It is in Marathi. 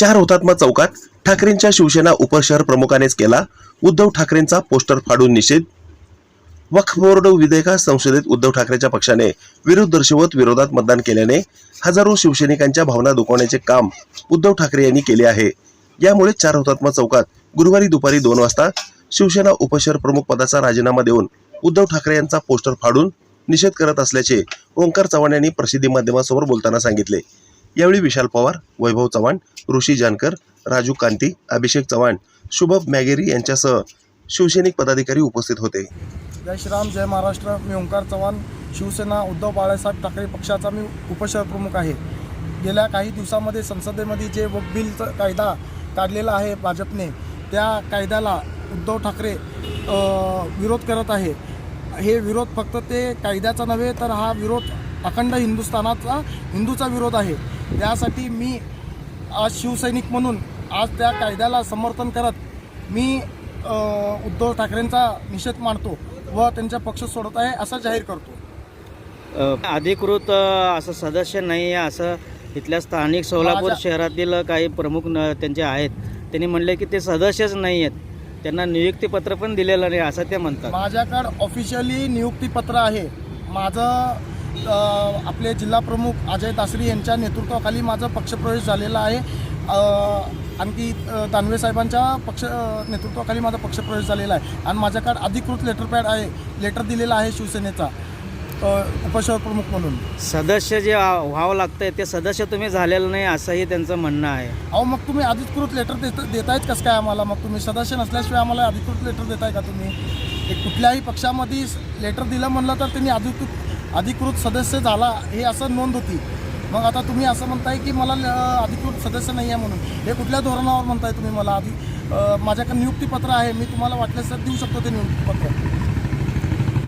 चार हुतात्मा चौकात ठाकरेंच्या शिवसेना उपशहर प्रमुखानेच केला. उद्धव ठाकरेंचा पोस्टर फाडून निषेध. वक्फ बोर्ड विधेयका संसदेत उद्धव ठाकरेच्या पक्षाने विरोध दर्शवत विरोधात मतदान केल्याने हजारो शिवसैनिकांच्या भावना दुखवण्याचे काम उद्धव ठाकरे यांनी केले आहे. यामुळे चार हुतात्मा चौकात गुरुवारी दुपारी दोन वाजता शिवसेना उपशहर प्रमुख पदाचा राजीनामा देऊन उद्धव ठाकरे यांचा पोस्टर फाडून निषेध करत असल्याचे ओंकार चव्हाण यांनी प्रसिद्धी माध्यमासमोर बोलताना सांगितले. यावेळी विशाल पवार वैभव चव्हाण ऋषी जानकर राजू कांती अभिषेक चव्हाण शुभम मॅगेरी यांच्यासह शिवसैनिक पदाधिकारी उपस्थित होते. जय श्रीराम जय महाराष्ट्र. मी ओंकार चव्हाण शिवसेना उद्धव बाळासाहेब ठाकरे पक्षाचा मी उपशहर प्रमुख आहे. गेल्या काही दिवसामध्ये संसदेमध्ये जे वक कायदा काढलेला आहे भाजपने त्या कायद्याला उद्धव ठाकरे विरोध करत आहे. हे विरोध फक्त ते कायद्याचा नव्हे तर हा विरोध अखंड हिंदुस्थानाचा हिंदूचा विरोध आहे. त्यासाठी मी आज शिवसैनिक म्हणून आज त्या कायद्याला समर्थन करत मी उद्धव ठाकरेंचा निषेध मांडतो व त्यांचा पक्ष सोडत आहे असं जाहीर करतो. अधिकृत असं सदस्य नाही आहे असं इथल्या स्थानिक सोलापूर शहरातील काही प्रमुख न त्यांचे आहेत. त्यांनी म्हणले की ते सदस्यच नाही आहेत. त्यांना नियुक्तीपत्र पण दिलेलं नाही असं ते म्हणतात. माझ्याकडं ऑफिशियली नियुक्तीपत्र आहे. माझं आपले जिल्हा प्रमुख अजय तासरी यांच्या नेतृत्वाखाली माझं पक्षप्रवेश झालेला आहे. आणखी दानवे साहेबांच्या पक्ष नेतृत्वाखाली माझा पक्षप्रवेश झालेला आहे. आणि माझ्याकडे अधिकृत लेटर पॅड आहे लेटर दिलेला आहे शिवसेनेचा उपशहर प्रमुख म्हणून. सदस्य जे व्हावं लागतंय ते सदस्य तुम्ही झालेलं नाही असंही त्यांचं म्हणणं आहे. अहो मग तुम्ही अधिकृत लेटर देत देतायत कसं काय आम्हाला? मग तुम्ही सदस्य नसल्याशिवाय आम्हाला अधिकृत लेटर देताय का तुम्ही? कुठल्याही पक्षामध्ये लेटर दिलं म्हणलं तर त्यांनी अधिकृत अधिकृत सदस्य झाला हे असं नोंद होती. मग आता तुम्ही असं म्हणताय की मला अधिकृत सदस्य नाही आहे म्हणून. हे कुठल्या धोरणावर म्हणताय तुम्ही मला? आधी माझ्याकडे नियुक्तीपत्र आहे. मी तुम्हाला वाटल्यास तर देऊ शकतो ते नियुक्तीपत्र.